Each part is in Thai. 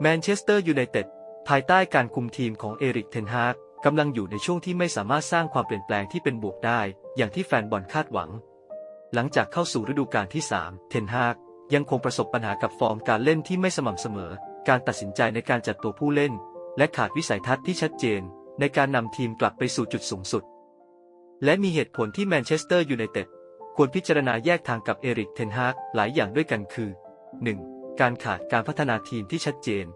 แมนเชสเตอร์ยูไนเต็ดภายใต้การคุมทีมของเอริกเทนฮากกำลังอยู่ในช่วงที่ไม่สามารถสร้างความเปลี่ยนแปลงที่เป็นบวกได้ อย่างที่แฟนบอลคาดหวัง หลังจากเข้าสู่ฤดูกาลที่ 3 เทนฮากยังคงประสบปัญหากับฟอร์มการเล่นที่ไม่สม่ำเสมอ การตัดสินใจในการจัดตัวผู้เล่น และขาดวิสัยทัศน์ที่ชัดเจน ในการนำทีมกลับไปสู่จุดสูงสุด และมีเหตุผลที่แมนเชสเตอร์ยูไนเต็ด ควรพิจารณาแยกทางกับเอริกเทนฮากหลายอย่างด้วยกันคือ 1. การขาดการพัฒนาทีมที่ชัดเจน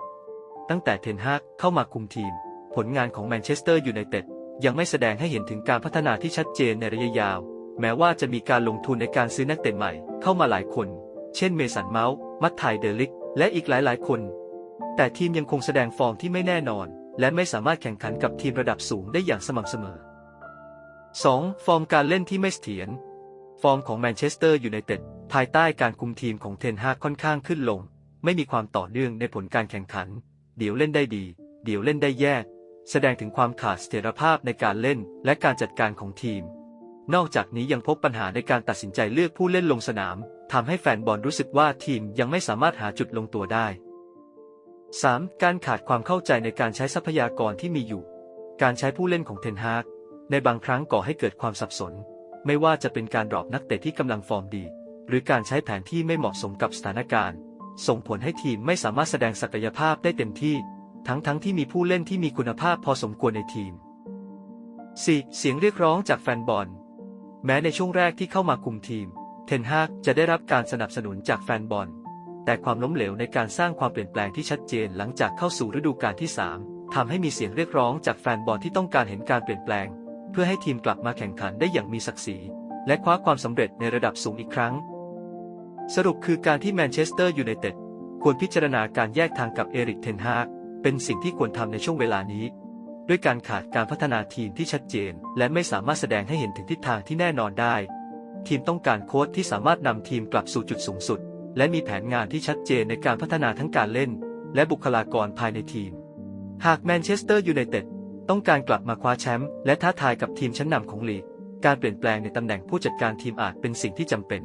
ตั้งแต่เทนฮากเข้ามาคุมทีม ผลงานของแมนเชสเตอร์ยูไนเต็ดยังไม่แสดงให้เห็นถึงการพัฒนาที่ชัดเจนในระยะยาว แม้ว่าจะมีการลงทุนในการซื้อนักเตะใหม่เข้ามาหลายคน เช่นเมสันเมาส์ มัตไทเดลิก และอีกหลายๆ คน แต่ทีมยังคงแสดงฟอร์มที่ไม่แน่นอน และไม่สามารถแข่งขันกับทีมระดับสูงได้อย่างสม่ำเสมอ 2. ฟอร์มการเล่นที่ไม่เสถียร ฟอร์มของแมนเชสเตอร์ยูไนเต็ดภายใต้การคุมทีมของเทนฮากค่อนข้างขึ้นลง ไม่มีความต่อเนื่องในผลการแข่งขัน เดี๋ยวเล่นได้ดี เดี๋ยวเล่นได้แย่แสดงถึงความขาดเสถียรภาพในการเล่นและการจัดการของทีม นอกจากนี้ยังพบปัญหาในการตัดสินใจเลือกผู้เล่นลงสนามทำให้แฟนบอลรู้สึกว่าทีมยังไม่สามารถหาจุดลงตัวได้ 3. การขาดความเข้าใจในการใช้ทรัพยากรที่มีอยู่ การใช้ผู้เล่นของเทนฮากในบางครั้งก่อให้เกิดความสับสน ไม่ว่าจะเป็นการดรอปนักเตะที่กำลังฟอร์มดี หรือการใช้แผนที่ไม่เหมาะสมกับสถานการณ์ ส่งผลให้ทีมไม่สามารถแสดงศักยภาพได้เต็มที่ ทั้งๆทที่มีผู้เล่นที่มีคุณภาพพอสมควรในทีม 4. เสียงเรียกร้องจากแฟนบอล แม้ในช่วงแรกที่เข้ามาคุมทีม เทนฮากจะได้รับการสนับสนุนจากแฟนบอล แต่ความล้มเหลวในการสร้างความเปลี่ยนแปลงที่ชัดเจนหลังจากเข้าสู่ฤดูกาลที่ 3ทำให้มีเสียงเรียกร้องจากแฟนบอลที่ต้องการเห็นการเปลี่ยนแปลง พื่อให้ทีมกลับมาแข่งขันได้อย่างมีศักดิ์ศรี และคว้าความสำเร็จในระดับสูงอีกครั้ง สรุปคือการที่แมนเชสเตอร์ยูไนเต็ดควรพิจารณาการแยกทางกับเอริกเทนฮากเป็นสิ่งที่ควรทำในช่วงเวลานี้ ด้วยการขาดการพัฒนาทีมที่ชัดเจน และไม่สามารถแสดงให้เห็นถึงทิศทางที่แน่นอนได้ ทีมต้องการโค้ชที่สามารถนำทีมกลับสู่จุดสูงสุด และมีแผนงานที่ชัดเจนในการพัฒนาทั้งการเล่น และบุคลากรภายในทีม หากแมนเชสเตอร์ยูไนเต็ด ต้องการกลับมาคว้าแชมป์และท้าทายกับทีมชั้นนำของลีก การเปลี่ยนแปลงในตำแหน่งผู้จัดการทีมอาจเป็นสิ่งที่จำเป็น